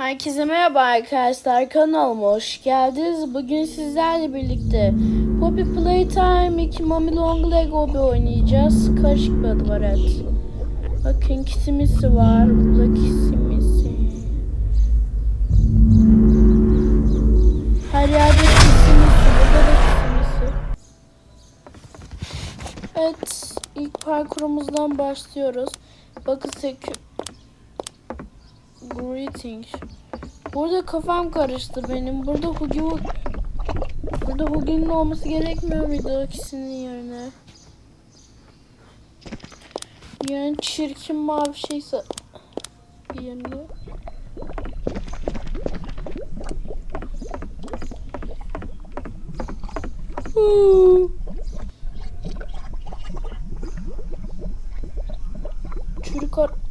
Herkese merhaba arkadaşlar kanalıma hoş geldiniz. Bugün sizlerle birlikte Poppy Playtime 2 Mommy Long Lego bir oynayacağız. Karışık bir adı var evet. Bakın kisimisi var. Burada kisimisi. Her yerde kisimisi. Burada da kisimisi. Evet. ilk parkurumuzdan başlıyoruz. Bakın. Greeting. Burada kafam karıştı benim. Burada Hugi Burada Hugi'nin olması gerekmiyor muydu ikisinin yerine? Yani çirkin mavi şeyse yerine. Çürük ar-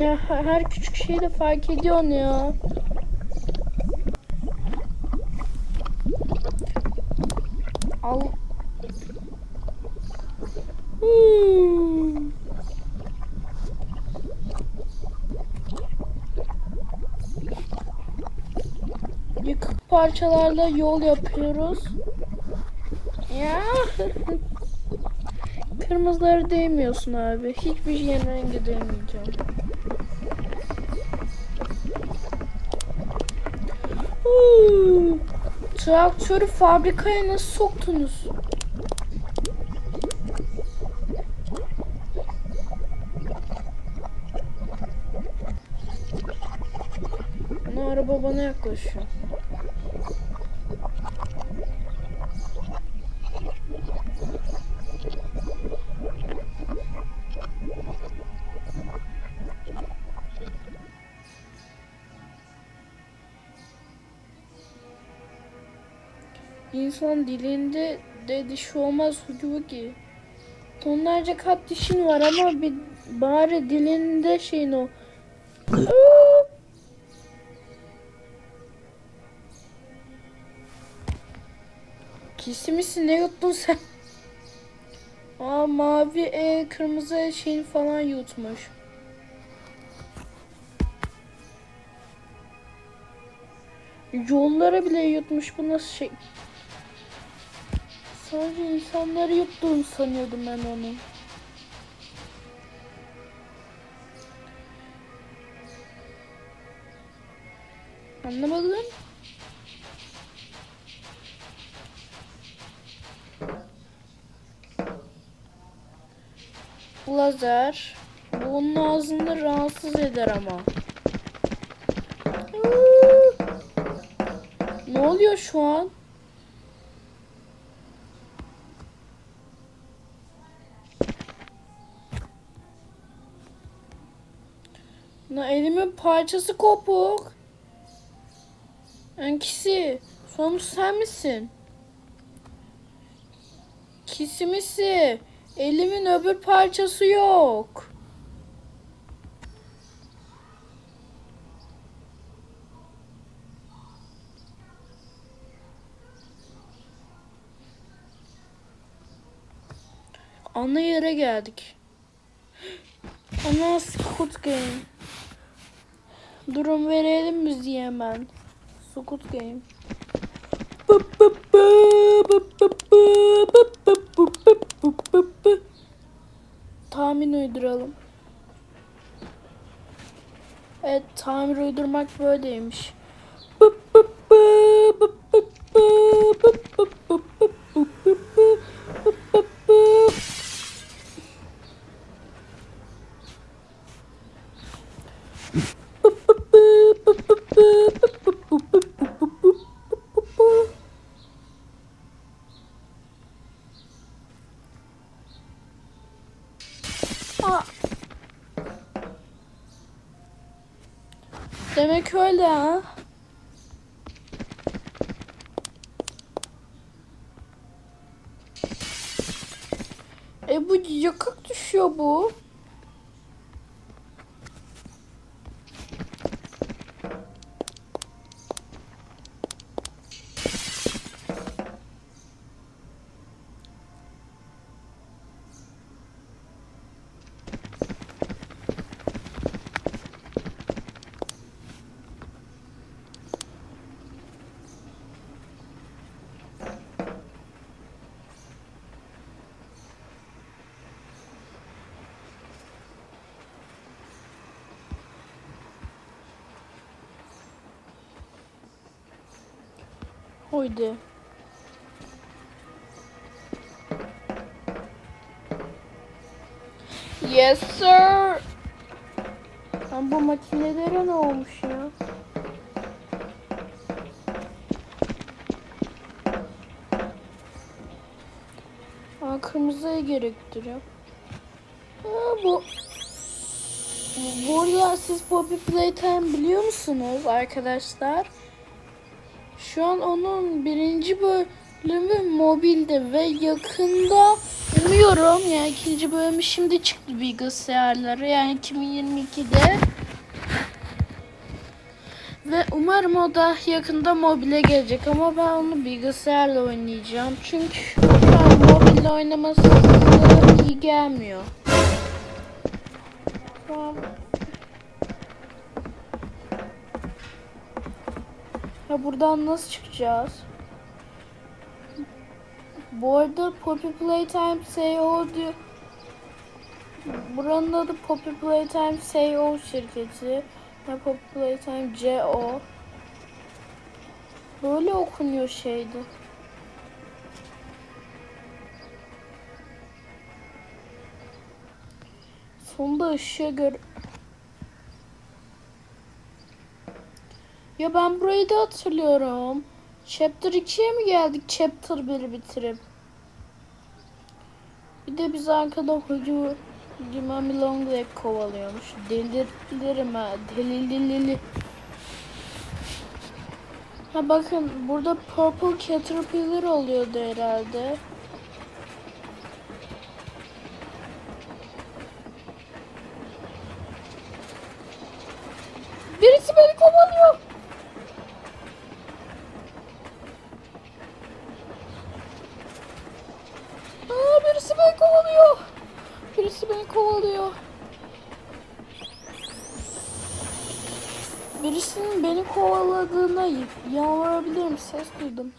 ya her küçük şeyi de fark ediyorsun ya. Al. Hmm. Yıkık parçalarla yol yapıyoruz. Ya. Kırmızıları değmiyorsun abi. Hiçbir şeyin rengi değmeyeceğim. Traktörü fabrikaya nasıl soktunuz? Ana araba bana yaklaşıyor. İnsan dilinde de dişi olmaz hugi ki. Tonlarca kat dişin var ama bir bari dilinde şeyin o. Kesimisi ne yuttun sen? Aa mavi e, kırmızı şeyin falan yutmuş. Yollara bile yutmuş bu nasıl şey? Sadece insanları yuttuğunu sanıyordum ben onu. Anlamadım. Lazer. Bu onun ağzını rahatsız eder ama. Ne oluyor şu an? Na elimin parçası kopuk. Hangisi? Sonuç sen misin? Kisimisi. Elimin öbür parçası yok. Ana yere geldik. Ana Squid Game. Durum verelim müziği hemen. Squid Game. Tahmin uyduralım. Evet tahmin uydurmak böyleymiş. Demek öyle ha. E bu yakık düşüyor bu. Haydi. Yes sir. Lan bu makinelere ne olmuş ya? Aa, kırmızıyı gerektiriyor. Aa, bu Burada siz Poppy Playtime biliyor musunuz arkadaşlar? Şu an onun birinci bölümü mobilde ve yakında umuyorum yani ikinci bölümü şimdi çıktı bilgisayarlara yani 2022'de ve umarım o da yakında mobile gelecek ama ben onu bilgisayarla oynayacağım çünkü şu an mobilde oynaması iyi gelmiyor. Tamam. Ya buradan nasıl çıkacağız? Bu arada Poppy Playtime SEO diyor. Buranın adı Poppy Playtime SEO şirketi. Ya Poppy Playtime CO. Böyle okunuyor şeydi. Sonunda ışığı gör... Ya ben burayı da hatırlıyorum. Chapter 2'ye mi geldik? Chapter 1'i bitirip. Bir de biz arkada hocu Dimami Longleg kovalıyormuş. Delirlirim ha. Delilili. Ha bakın burada Purple Caterpillar oluyordu herhalde. Birisi beni kovalıyor. Aa, birisi beni kovalıyor. Birisi beni kovalıyor. Birisinin beni kovaladığına yalvarabilirim. Ses duydum.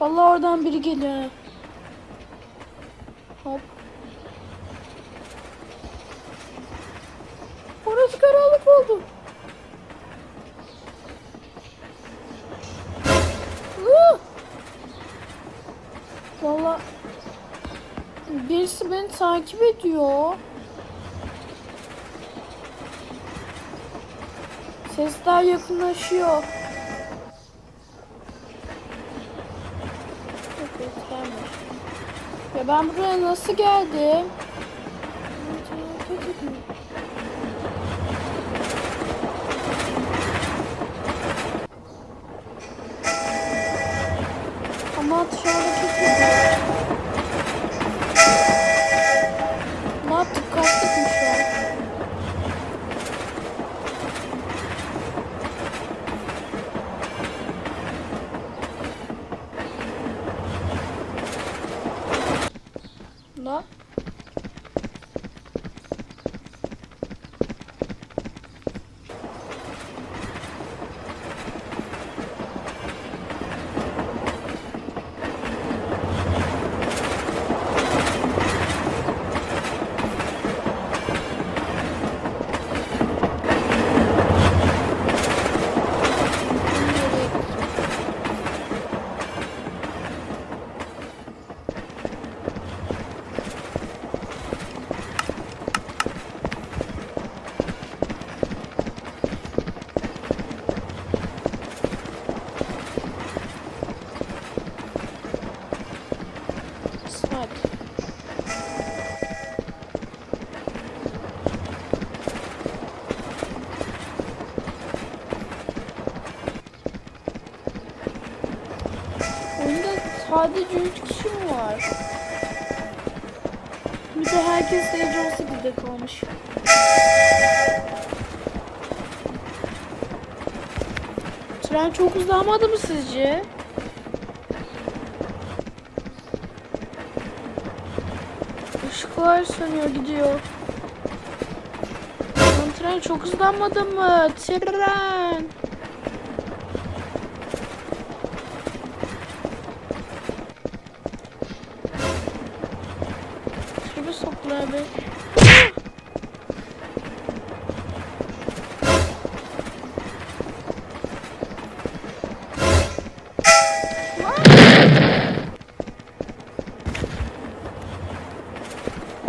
Vallahi oradan biri geliyor. Hop. Orası karanlık oldu. Valla birisi beni takip ediyor. Sesler yakınlaşıyor. Ya ben buraya nasıl geldim? Ama dışarıda çok kötü. Ne yaptık? Kaçtık mı şu an? Ne? Smack. Oyunda sadece 3 kişi mi var? Bir de herkes Stage 18'de kalmış. Tren çok hızlanmadı mı sizce? Işıklar sönüyor gidiyor. Tren çok hızlanmadı mı? Tren. patladı.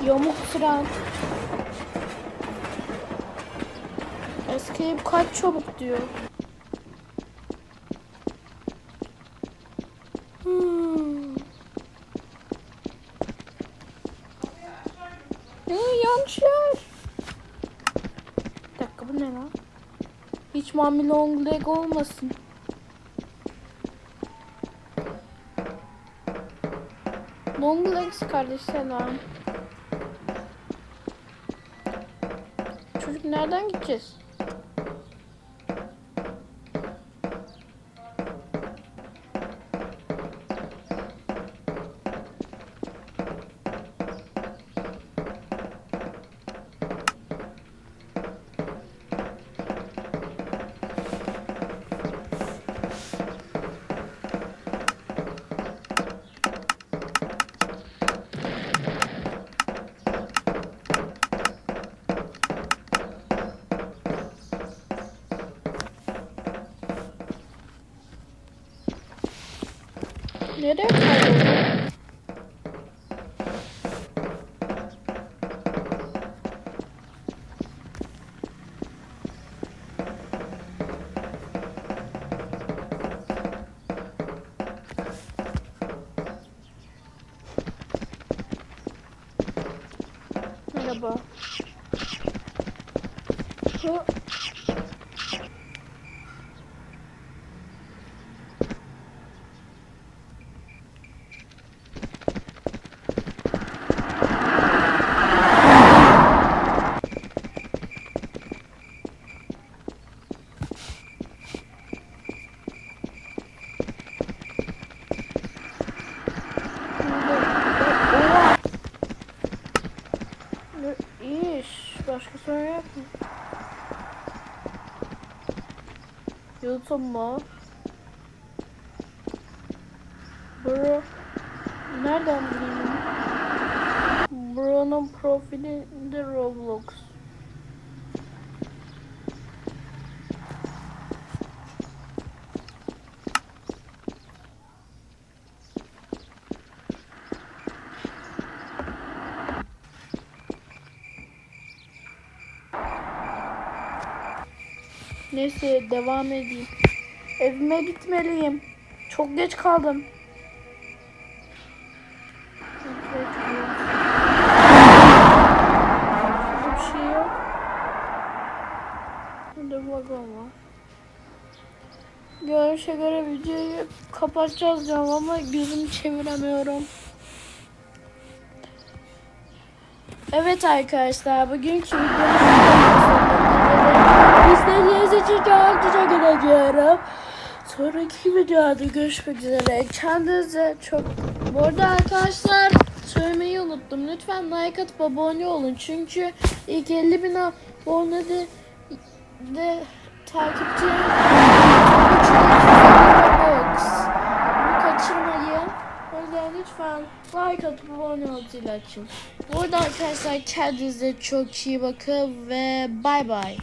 Yamuk fren. Escape kaç çabuk diyor. Mami long leg olmasın. Long legs kardeş selam. Çocuk nereden gideceğiz? Nereye kayboldu? Merhaba. Hı. YouTube mu? Bro. Nereden bileyim? Bro'nun profilinde Roblox. Neyse devam edeyim. Evime gitmeliyim. Çok geç kaldım. Bir şey yok. Burada vagon var. Görünüşe göre videoyu kapatacağız diyorum ama gözümü çeviremiyorum. Evet arkadaşlar bugünkü videomuz İzlediğiniz için çok teşekkür ediyorum. Sonraki videoda görüşmek üzere. Kendinize çok... Bu arada arkadaşlar söylemeyi unuttum. Lütfen like atıp abone olun. Çünkü ilk 50 bin abone de, de takipçi kaçırmayın. O yüzden lütfen like atıp abone olun açın. Bu arkadaşlar kendinize çok iyi bakın ve bay bay.